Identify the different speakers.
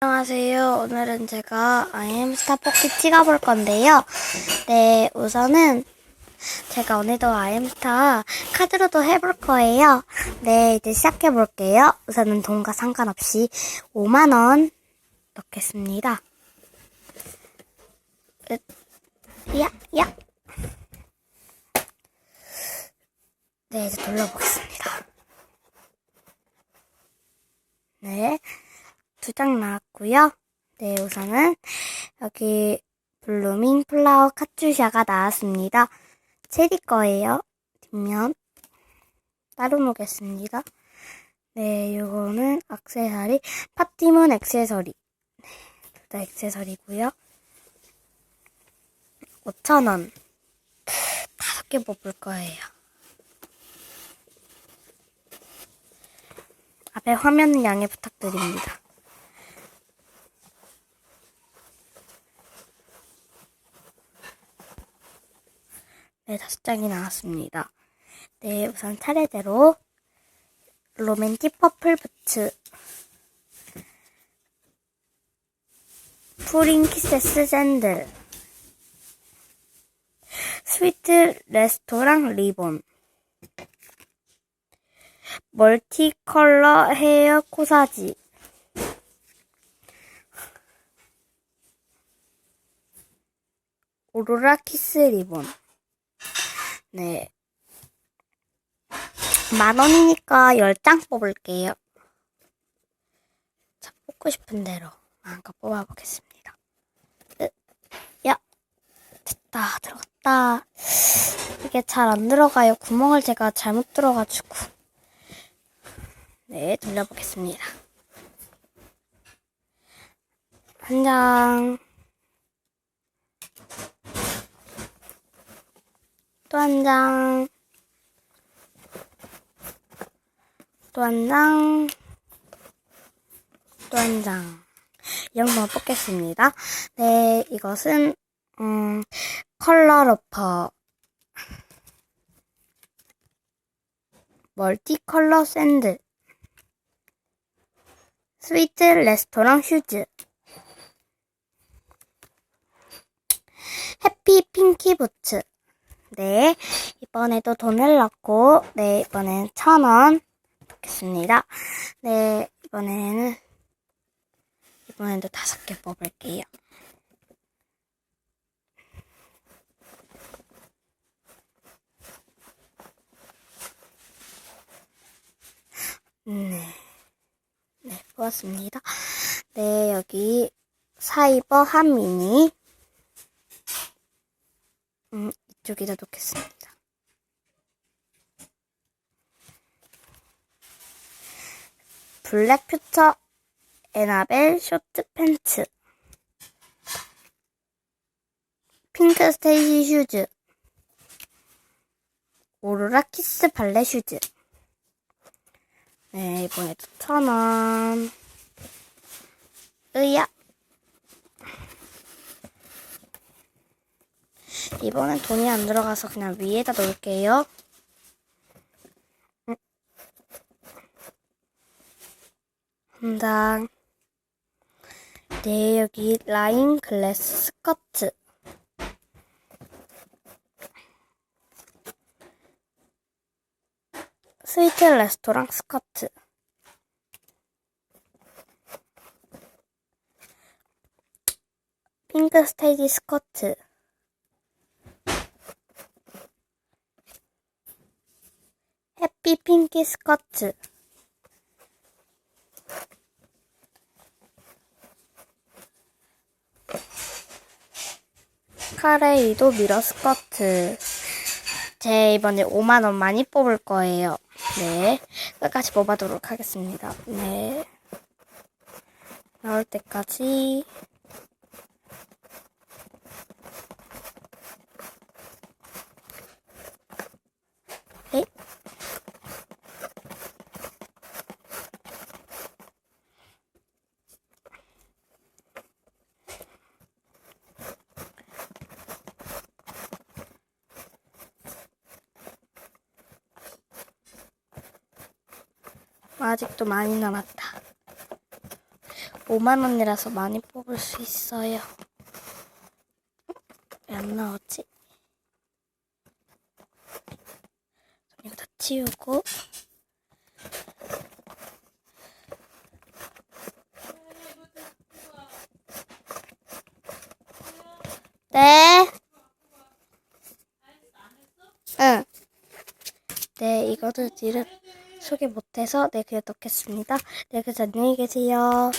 Speaker 1: 안녕하세요. 오늘은 제가 아이엠 스타 뽑기 찍어볼 건데요. 네, 우선은 제가 오늘도 아이엠 스타 카드로도 해볼 거예요. 네, 이제 시작해볼게요. 우선은 돈과 상관없이 5만원 넣겠습니다. 으, 야, 야. 네, 이제 돌려보겠습니다. 네. 두 장 나왔고 요. 네, 우선은 여기 블루밍 플라워 카투샤가 나왔습니다. 체리 거예요. 뒷면 따로 놓겠습니다. 네, 요거는 액세서리 파티문 액세서리. 네, 둘 다 액세서리고요. 5,000원. 다섯 개 뽑을 거예요. 앞에 화면 양해 부탁드립니다. 네, 다섯 장이 나왔습니다. 네, 우선 차례대로 로맨틱 퍼플 부츠. 푸린 키세스 샌들. 스위트 레스토랑 리본. 멀티컬러 헤어 코사지. 오로라 키스 리본 네. 만 원이니까 10장 뽑을게요. 자, 뽑고 싶은 대로 마음껏 뽑아보겠습니다. 으, 야, 됐다, 들어갔다. 이게 잘 안 들어가요. 구멍을 제가 잘못 들어가지고. 네, 돌려보겠습니다. 한 장. 또한 장, 또 한 장, 또 한 장. 이 정도만 뽑겠습니다. 네, 이것은, 음, 컬러 러퍼. 멀티 컬러 샌들. 스위트 레스토랑 슈즈. 해피 핑키 부츠. 네, 이번에도 돈을 넣고, 네, 이번엔 천 원 넣겠습니다. 네, 이번에는, 이번에도 다섯 개 뽑을게요. 네, 네, 뽑았습니다. 네, 여기 사이버 한미니, 음, 이쪽에다 놓겠습니다. 블랙 퓨처 에나벨 쇼트 팬츠 핑크 스테이지 슈즈 오로라 키스 발레 슈즈. 네 이번에도 천원. 으야 이번엔 돈이 안 들어가서 그냥 위에다 놓을게요. 음. 한 장. 네, 여기 라인 글래스 스커트. 스위트 레스토랑 스커트. 핑크 스테이지 스커트. 해피 핑키 스커트. 카레이도 미러 스커트. 제 이번에 5만원 많이 뽑을 거예요. 네. 끝까지 뽑아도록 하겠습니다. 네. 나올 때까지. 아직도 많이 남았다. 5만 원이라서 많이 뽑을 수 있어요. 왜 안 나오지? 이거 다 치우고 네. 응. 네, 이거는 이름 소개 못해서 네 그냥 넣겠습니다. 네, 그래서 안녕히 계세요.